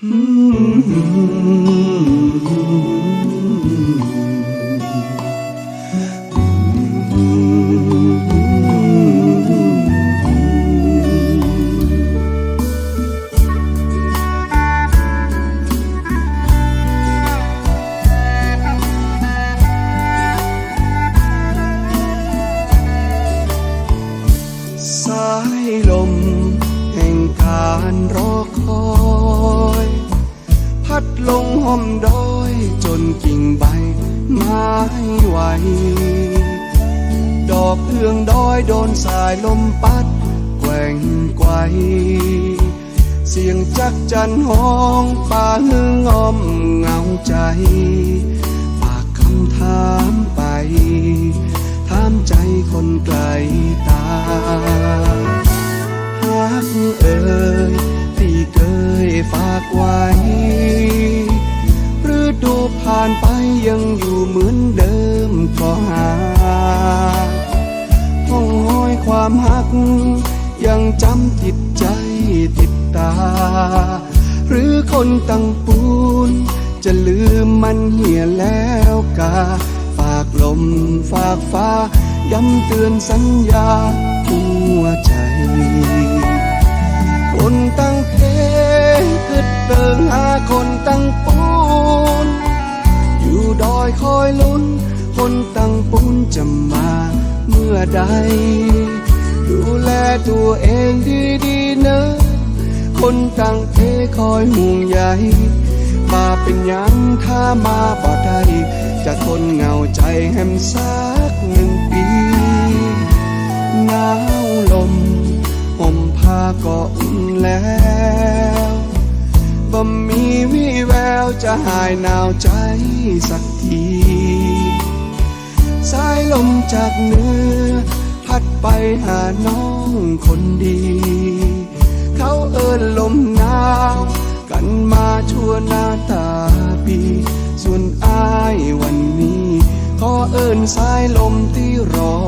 สายลมแห่งการรอคอย ดลงห่มดอยจนกิ่งใบไม้ไหว ดอกเอื้องดอยโดนสายลมปัดแกว่งไกวเสียงจักจันห้องป่าหึงอมเหงาใจฝากคำถามไปถามใจคนไกลตาฮักเอ่ย ฝากไว้ฤดูผ่านไปยังอยู่เหมือนเดิมก็หาห้องห้อยความหัก ยังจำจิตใจติดตา หรือคนตั้งปูน จะลืมมันเหี่ยแล้วกา ฝากลมฝากฟ้า ย้ำเตือนสัญญาหัวใจ คนตั้งเพ นตั้งปุ้นจะมาเมื่อใด ดูแลตัวเองดีๆเนอะคนตั้งเพคอยห่วงใยมาเป็นยังถ้ามาบ่ได้จะทนเหงาใจแฮมสักหนึ่งปีหนาวลมห่มผ้าก็อุ่นแล้วบ่มีวี่แววจะหายหนาวใจสักที ลมจากเหนือพัดไปหาน้องคนดี เขาเอินลมหนาวกันมาชั่วหน้าตาปี ส่วนอายวันนี้ ขอเอินสายลมที่รอ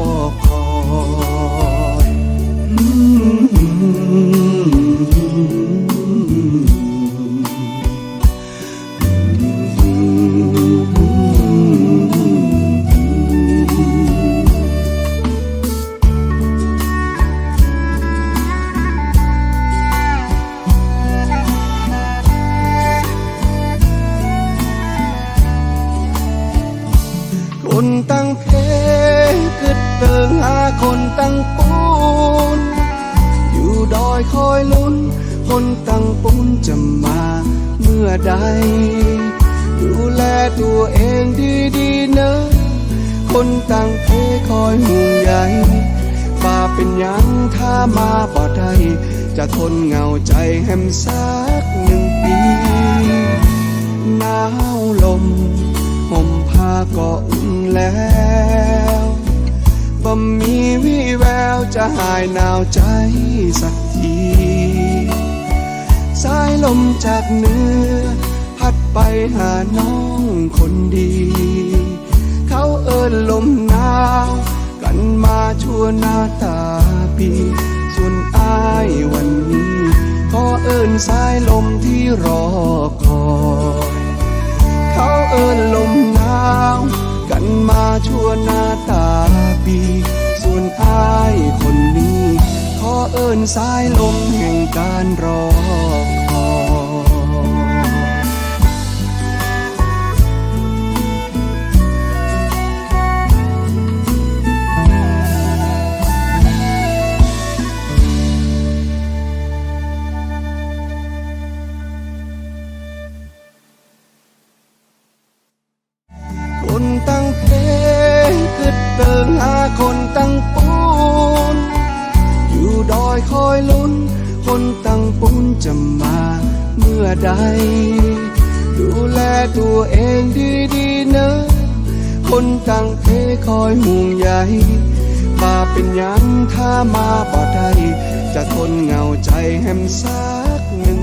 คนตั้งเพกึดเติงหาคนตั้งปูน อยู่ดอยคอยลุ้น คนตั้งปูนจะมาเมื่อใด ดูแลตัวเองดีๆเนอะคนตั้งเพคอยห่วงใยมาเป็นยังถ้ามาบ่ได้จะทนเหงาใจแฮมสักหนึ่งปีหนาวลมาก็อุ่นแล้วบ่มีวี่แววจะหายหนาวใจสักที สายลมจากเหนือพัดไปหาน้องคนดี เขาเอินลมหนาว กันมาชั่วหน้าตาปี ส่วนอายวันนี้ ขอเอินสายลมที่รอคอย เขาเอินลมหนาว กันมาชั่วหน้าตาปี ส่วนอายคนนี้ ขอเอินสายลมแห่งการรอ เพกึดเติงหาคนตั้งปูน อยู่ดอยคอยลุ้น คนตั้งปูนจะมาเมื่อใด ดูแลตัวเองดีๆเนอะคนตั้งเพคอยห่วงใยมาเป็นยังถ้ามาบ่ได้จะทนเหงาใจแฮมสักหนึ่ง